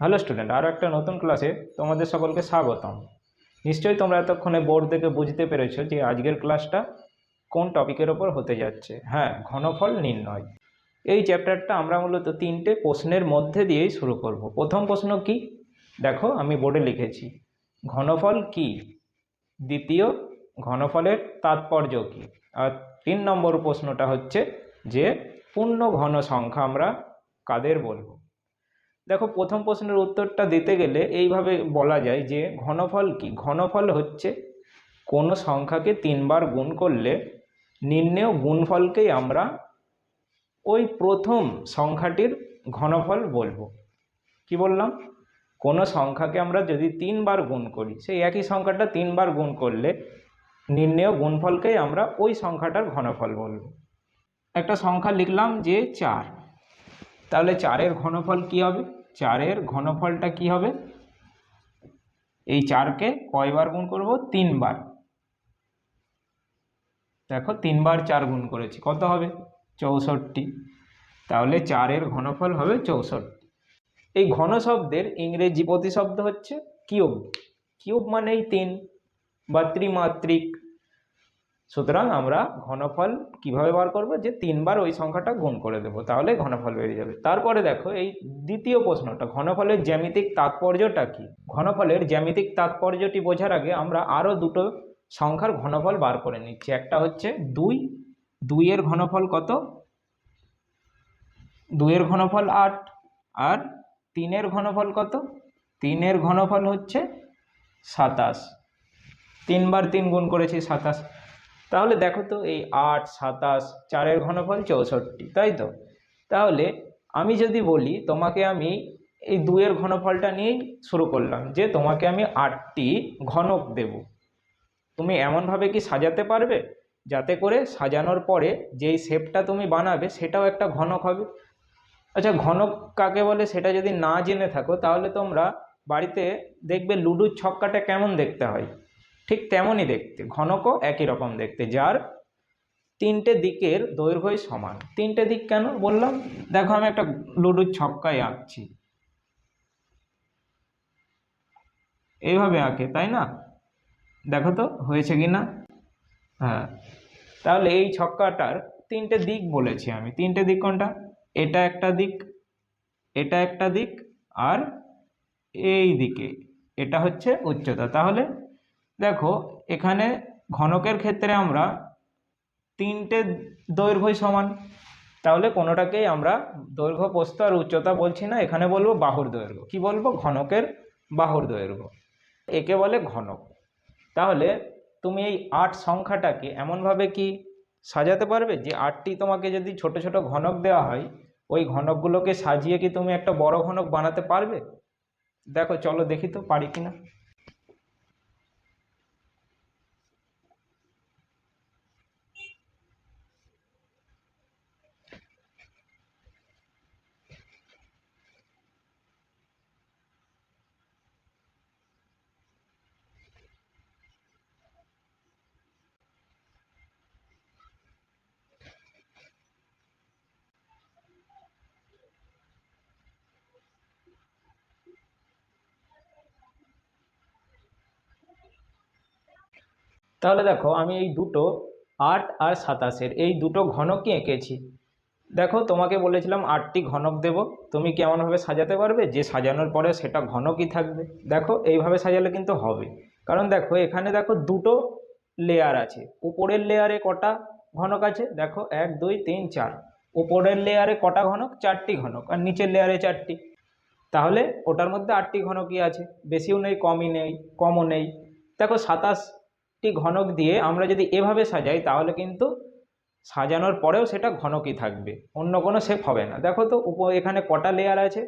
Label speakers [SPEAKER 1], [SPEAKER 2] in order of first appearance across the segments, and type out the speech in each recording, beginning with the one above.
[SPEAKER 1] Hello student আরও একটা নতুন ক্লাসে তোমাদের সকলকে স্বাগতম। নিশ্চয়ই তোমরা এতক্ষণে বোর্ড থেকে বুঝতে পেরেছ যে আজকের ক্লাসটা কোন টপিকের ওপর হতে যাচ্ছে। হ্যাঁ ঘনফল নির্ণয়। এই চ্যাপ্টারটা আমরা মূলত তিনটে প্রশ্নের মধ্যে দিয়েই শুরু করব। প্রথম প্রশ্ন কি? দেখো, আমি বোর্ডে লিখেছি। ঘনফল কি? দ্বিতীয়, ঘনফলের তাৎপর্য কী? আর তিন নম্বর প্রশ্নটা হচ্ছে যে পূর্ণ ঘন সংখ্যা আমরা কাদের বলব? দেখো, প্রথম প্রশ্নের উত্তরটা দিতে গেলে এইভাবে বলা যায় যে ঘনফল কি? ঘনফল হচ্ছে কোনো সংখ্যাকে তিনবার গুণ করলে নির্ণেয় গুণফলকেই আমরা ওই প্রথম সংখ্যাটির ঘনফল বলব। কি বললাম? কোনো সংখ্যাকে আমরা যদি তিনবার গুণ করি, সেই একই সংখ্যাটা তিনবার গুণ করলে নির্ণেয় গুণফলকেই আমরা ওই সংখ্যাটার ঘনফল বলব। একটা সংখ্যা লিখলাম যে চার। তাহলে চারের ঘনফল কি হবে? চারের ঘনফলটা কি হবে? এই চারকে কয়বার গুণ করব? তিনবার। দেখো, তিনবার চার গুণ করেছি। কত হবে? চৌষট্টি। তাহলে চারের ঘনফল হবে চৌষট্টি। এই ঘন শব্দের ইংরেজি প্রতিশব্দ হচ্ছে কিউব। কিউব মানেই তিন বা ত্রিমাত্রিক সুতরাং আমরা ঘনফল কীভাবে বার করব? যে তিনবার ওই সংখ্যাটা গুণ করে দেবো, তাহলে ঘনফল বেরিয়ে যাবে। তারপরে দেখো, এই দ্বিতীয় প্রশ্নটা, ঘনফলের জ্যামিতিক তাৎপর্যটা কি? ঘনফলের জ্যামিতিক তাৎপর্যটি বোঝার আগে আমরা আরও দুটো সংখ্যার ঘনফল বার করে নিচ্ছি। একটা হচ্ছে দুই, দুইয়ের ঘনফল কত? দুইয়ের ঘনফল আট, আর তিনের ঘনফল কত? তিনের ঘনফল হচ্ছে সাতাশ। তিনবার তিন গুণ করেছি সাতাশ। তাহলে দেখো তো এই আট, সাতাশ, চারের ঘনফল চৌষট্টি, তাই তো? তাহলে আমি যদি বলি তোমাকে আমি এই দুইয়ের ঘনফলটা নিয়েই শুরু করলাম যে তোমাকে আমি আটটি ঘনক দেব। তুমি এমনভাবে কি সাজাতে পারবে? যাতে করে সাজানোর পরে যেই শেপটা তুমি বানাবে সেটাও একটা ঘনক হবে। আচ্ছা ঘনক কাকে বলে সেটা যদি না জেনে থাকো তাহলে তোমরা বাড়িতে দেখবে লুডুর ছক্কাটা কেমন দেখতে হয়? ঠিক তেমনই দেখতে, ঘনকও একই রকম দেখতে, যার তিনটে দিকের দৈর্ঘ্যই সমান। তিনটে দিক কেন বললাম? দেখো আমি একটা লুডুর ছক্কায় আঁকছি। এইভাবে আঁকে, তাই না? দেখো তো, হয়েছে কি না? হ্যাঁ। তাহলে এই ছক্কাটার তিনটে দিক বলেছি আমি। তিনটে দিক কোনটা? এটা একটা দিক, এটা একটা দিক, আর এই দিকে। এটা হচ্ছে উচ্চতা। তাহলে দেখো, এখানে ঘনকের ক্ষেত্রে আমরা তিনটে দৈর্ঘ্যই সমান। তাহলে কোনোটাকেই আমরা দৈর্ঘ্য, প্রস্থ আর উচ্চতা বলছি না, এখানে বলব বাহুর দৈর্ঘ্য। কি বলব? ঘনকের বাহুর দৈর্ঘ্য। একে বলে ঘনক। তাহলে তুমি এই আট সংখ্যাটাকে এমনভাবে কি সাজাতে পারবে? যে আটটি তোমাকে যদি ছোট ছোট ঘনক দেওয়া হয়, ওই ঘনকগুলোকে সাজিয়ে কি তুমি একটা বড় ঘনক বানাতে পারবে? দেখো, চলো দেখি তো পারি কিনা। তাহলে দেখো আমি এই দুটো আট আর সাতাশের, এই দুটো ঘনকই এঁকেছি। দেখো তোমাকে বলেছিলাম আটটি ঘনক দেব, তুমি কেমনভাবে সাজাতে পারবে? যে সাজানোর পরে সেটা ঘনকই থাকবে। দেখো এইভাবে সাজালে কিন্তু হবে। কারণ দেখো এখানে দেখো দুটো লেয়ার আছে। উপরের লেয়ারে কটা ঘনক আছে? দেখো এক, দুই, তিন, চার। উপরের লেয়ারে কটা ঘনক? চারটি ঘনক। আর নিচের লেয়ারে চারটি। তাহলে ওটার মধ্যে আটটি ঘনকই আছে। বেশিও নেই, কমই নেই, কমও নেই। দেখো সাতাশ টি ঘনক দিয়ে আমরা যদি এভাবে সাজাই, তাহলে কিন্তু সাজানোর পরেও সেটা ঘনকই থাকবে। অন্য কোনো শেপ হবে না। দেখো তো, উপ এখানে কটা লেয়ার আছে?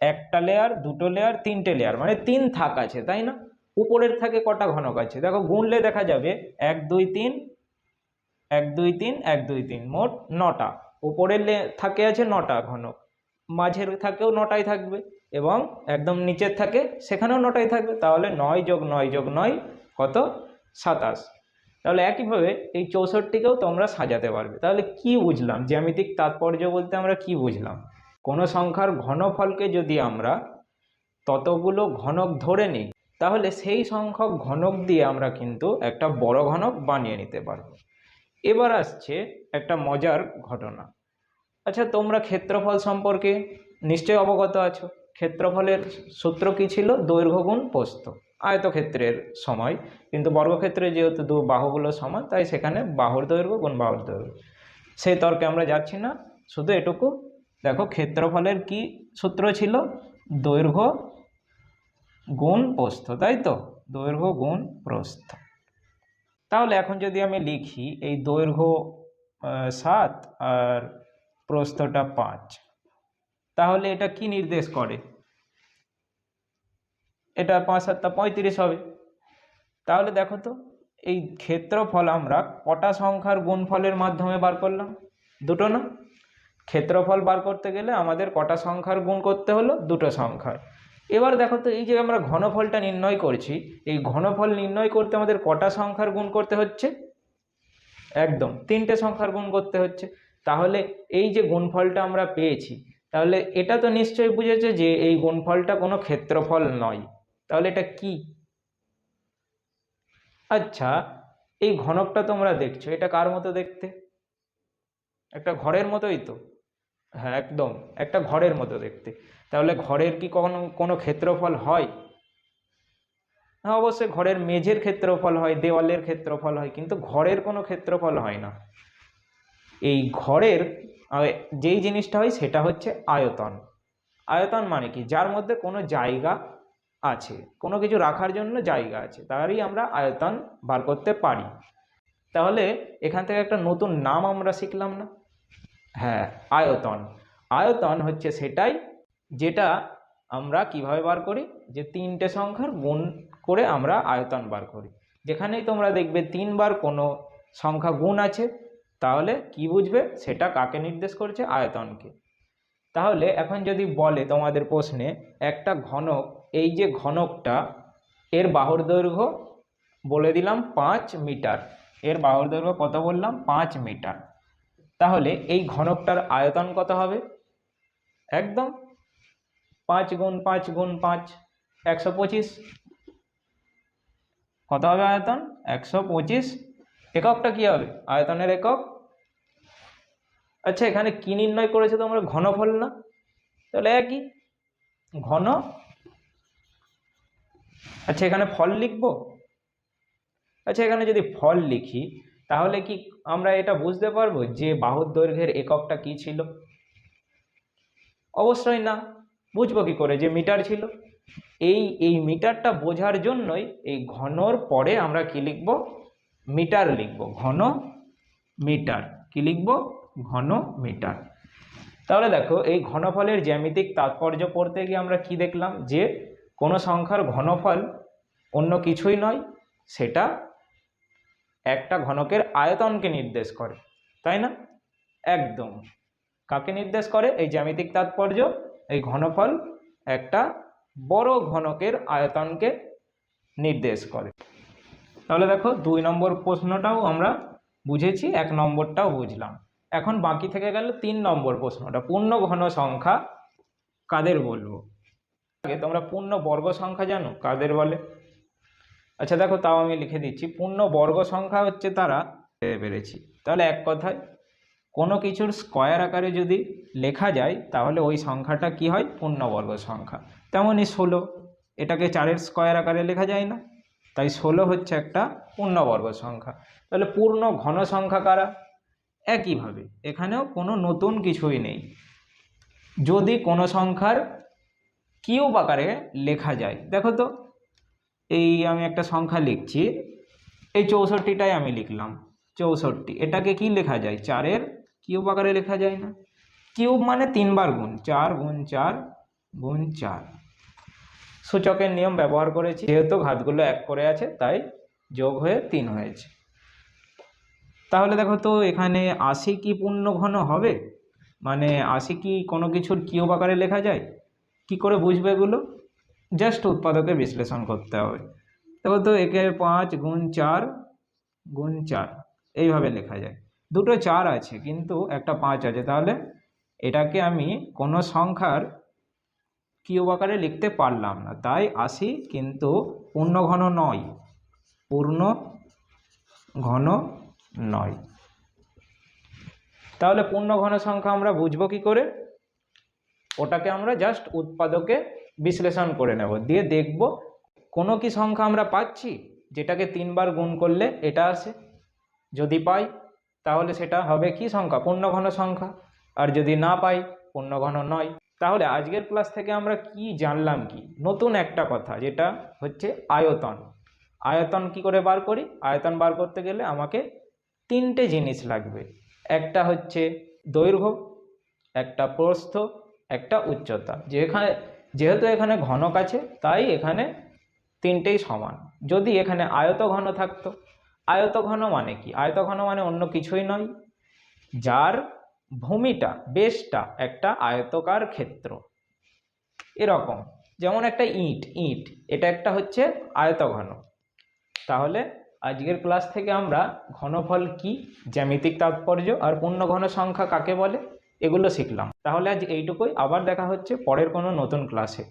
[SPEAKER 1] একটা লেয়ার দুটো লেয়ার তিনটে লেয়ার মানে তিন থাক আছে, তাই না? উপরের থাকে কটা ঘনক আছে? দেখো, গুনলে দেখা যাবে এক, দুই, তিন, এক, দুই, তিন, এক, দুই, তিন, মোট নটা। উপরের থাকে আছে নটা ঘনক। মাঝের থাকেও নটাই থাকবে এবং একদম নিচের থাকে, সেখানেও নটাই থাকবে। তাহলে নয় যোগ নয় যোগ নয় কত? সাতাশ। তাহলে একইভাবে এই চৌষট্টিকেও তোমরা সাজাতে পারবে। তাহলে কি বুঝলাম? জ্যামিতিক তাৎপর্য বলতে আমরা কি বুঝলাম? কোনো সংখ্যার ঘনফলকে যদি আমরা ততগুলো ঘনক ধরে নিই, তাহলে সেই সংখ্যক ঘনক দিয়ে আমরা কিন্তু একটা বড় ঘনক বানিয়ে নিতে পারব। এবার আসছে একটা মজার ঘটনা। আচ্ছা তোমরা ক্ষেত্রফল সম্পর্কে নিশ্চয়ই অবগত আছো। ক্ষেত্রফলের সূত্র কী ছিল? দৈর্ঘ্য গুণ প্রস্থ। আয়তক্ষেত্রের সময়। কিন্তু বর্গক্ষেত্রে যেহেতু দু বাহুগুলো সমান, তাই সেখানে বাহুর দৈর্ঘ্য গুণ বাহুর দৈর্ঘ্য। সেই তর্কে আমরা যাচ্ছি না। শুধু এটুকু। দেখো, ক্ষেত্রফলের কি সূত্র ছিল? দৈর্ঘ্য গুণ প্রস্থ, তাই তো? দৈর্ঘ্য গুণ প্রস্থ। তাহলে এখন যদি আমি লিখি এই দৈর্ঘ্য সাত আর প্রস্থটা পাঁচ, তাহলে এটা কি নির্দেশ করে? এটা পাঁচ সাতটা, পঁয়ত্রিশ হবে। তাহলে দেখো তো, এই ক্ষেত্রফল আমরা কটা সংখ্যার গুণফলের মাধ্যমে বার করলাম? দুটো না? ক্ষেত্রফল বার করতে গেলে আমাদের কটা সংখ্যার গুণ করতে হলো? দুটো সংখ্যার। এবার দেখো তো, এই যে আমরা ঘনফলটা নির্ণয় করছি, এই ঘনফল নির্ণয় করতে আমাদের কটা সংখ্যার গুণ করতে হচ্ছে? একদম, তিনটে সংখ্যার গুণ করতে হচ্ছে। তাহলে এই যে গুণফলটা আমরা পেয়েছি, তাহলে এটা তো নিশ্চয়ই বুঝেছে যে এই গুণফলটা কোনো ক্ষেত্রফল নয়। তাহলে এটা কি? আচ্ছা এই ঘনকটা তোমরা দেখছ, এটা কার মতো দেখতে? একটা ঘরের মতোই তো? হ্যাঁ একদম, একটা ঘরের মতো দেখতে। তাহলে ঘরের কি কোনো কোনো ক্ষেত্রফল হয়? হ্যাঁ অবশ্যই ঘরের মেঝের ক্ষেত্রফল হয়, দেওয়ালের ক্ষেত্রফল হয়, কিন্তু ঘরের কোনো ক্ষেত্রফল হয় না। এই ঘরের যেই জিনিসটা হয় সেটা হচ্ছে আয়তন। আয়তন মানে কি? যার মধ্যে কোনো জায়গা আছে। কোনো কিছু রাখার জন্য জায়গা আছে। তারই আমরা আয়তন বার করতে পারি। তাহলে এখান থেকে একটা নতুন নাম আমরা শিখলাম না? হ্যাঁ আয়তন। আয়তন হচ্ছে সেটাই যেটা আমরা কীভাবে বার করি? যে তিনটে সংখ্যার গুণ করে আমরা আয়তন বার করি। যেখানেই তোমরা দেখবে তিনবার কোনো সংখ্যা গুণ আছে, তাহলে কি বুঝবে? সেটা কাকে নির্দেশ করছে? আয়তনকে। তাহলে এখন যদি বলে তোমাদের প্রশ্নে একটা ঘনক এই যে ঘনকটা, এর বাহুর দৈর্ঘ্য বলে দিলাম পাঁচ মিটার। এর বাহুর দৈর্ঘ্য কত বললাম? পাঁচ মিটার। তাহলে এই ঘনকটার আয়তন কত হবে? একদম পাঁচ গুণ পাঁচ গুণ পাঁচ, একশো পঁচিশ। কত হবে আয়তন? একশো পঁচিশ। এককটা কী হবে? আয়তনের একক। আচ্ছা এখানে কি নির্ণয় করেছে তোমরা? ঘনফল না? তাহলে একই। ঘন আচ্ছা এখানে ফল লিখব? আচ্ছা এখানে যদি ফল লিখি, তাহলে কি আমরা এটা বুঝতে পারব যে বাহুর দৈর্ঘ্যের এককটা কি ছিল? অবশ্যই না। বুঝব কি করে? যে মিটার ছিল। এই এই মিটারটা বোঝার জন্যই এই ঘনর পরে আমরা কি লিখব? মিটার লিখব। ঘন মিটার। কি লিখব? ঘন মিটার। তাহলে দেখো, এই ঘনফলের জ্যামিতিক তাৎপর্য পড়তে গিয়ে আমরা কি দেখলাম? যে কোনো সংখ্যার ঘনফল অন্য কিছুই নয়, সেটা একটা ঘনকের আয়তনকে নির্দেশ করে, তাই না? একদম। কাকে নির্দেশ করে? এই জ্যামিতিক তাৎপর্য, এই ঘনফল একটা বড় ঘনকের আয়তনকে নির্দেশ করে। তাহলে দেখো, দুই নম্বর প্রশ্নটাও আমরা বুঝেছি, এক নম্বরটাও বুঝলাম। এখন বাকি থেকে গেল তিন নম্বর প্রশ্নটা, পূর্ণ ঘন সংখ্যা কাদের বলব? আগে তোমরা পূর্ণ বর্গ সংখ্যা জানো, কাদের বলে? আচ্ছা দেখো, তাও আমি লিখে দিচ্ছি, পূর্ণ বর্গ সংখ্যা হচ্ছে তারা পেরে পেরেছি তাহলে এক কথায়, কোনো কিছুর স্কয়ার আকারে যদি লেখা যায়, তাহলে ওই সংখ্যাটা কি হয়? পূর্ণবর্গ সংখ্যা। তেমনই ষোলো, এটাকে চারের স্কয়ার আকারে লেখা যায় না। তাই ষোলো হচ্ছে একটা পূর্ণবর্গ সংখ্যা। তাহলে পূর্ণ ঘন সংখ্যা কারা? একইভাবে, এখানেও কোনো নতুন কিছুই নেই। যদি কোনো সংখ্যার কিউব আকারে লেখা যায়। দেখো তো, এই আমি একটা সংখ্যা লিখছি, এই চৌষট্টিটাই আমি লিখলাম, চৌষট্টি। এটাকে কি লেখা যায়? চারের কিউব আকারে লেখা যায় না। কিউব মানে তিনবার গুণ, চার গুণ চার গুণ চার। সূচকের নিয়ম ব্যবহার করেছি, যেহেতু ঘাতগুলো এক করে আছে, তাই যোগ হয়ে তিন হয়েছে। তাহলে দেখো তো, এখানে আশি কি পূর্ণ ঘন হবে? মানে আশি কি কোনো কিছুর কিউব আকারে লেখা যায়? কি করে বুঝবে এগুলো? জাস্ট উৎপাদকে বিশ্লেষণ করতে হবে। দেখো তো একে পাঁচ গুণ চার গুণ চার, এইভাবে লেখা যায়। দুটো চার আছে, কিন্তু একটা পাঁচ আছে। তাহলে এটাকে আমি কোনো সংখ্যার কিউব আকারে লিখতে পারলাম না। তাই আসি কিন্তু পূর্ণ ঘন নয়। পূর্ণ ঘন নয়। তাহলে পূর্ণ ঘন সংখ্যা আমরা বুঝব কি করে? ওটাকে আমরা জাস্ট উৎপাদকে বিশ্লেষণ করে নেব। দিয়ে দেখব কোনো কি সংখ্যা আমরা পাচ্ছি যেটাকে তিনবার গুণ করলে এটা আসে। যদি পাই, তাহলে সেটা হবে কি সংখ্যা? পূর্ণঘন সংখ্যা। আর যদি না পাই, পূর্ণঘন নয়। তাহলে আজকের ক্লাস থেকে আমরা কি জানলাম কি? নতুন একটা কথা, যেটা হচ্ছে আয়তন। আয়তন কি করে বার করি? আয়তন বার করতে গেলে আমাকে তিনটে জিনিস লাগবে। একটা হচ্ছে দৈর্ঘ্য, একটা প্রস্থ একটা উচ্চতা। যেখানে, যেহেতু এখানে ঘনক আছে, তাই এখানে তিনটেই সমান। যদি এখানে আয়ত ঘন থাকতো আয়ত ঘন মানে কি? আয়ত ঘন মানে অন্য কিছুই নয়, যার ভূমিটা বেশটা একটা আয়তকার ক্ষেত্র। এরকম। যেমন একটা ইট ইট, এটা একটা হচ্ছে আয়ত ঘন তাহলে আজকের ক্লাস থেকে আমরা ঘনফল কি, জ্যামিতিক তাৎপর্য আর পূর্ণ ঘন সংখ্যা কাকে বলে? এগুলো শিখলাম। তাহলে আজ এইটুকুই। আবার দেখা হচ্ছে পরের কোনো নতুন ক্লাসে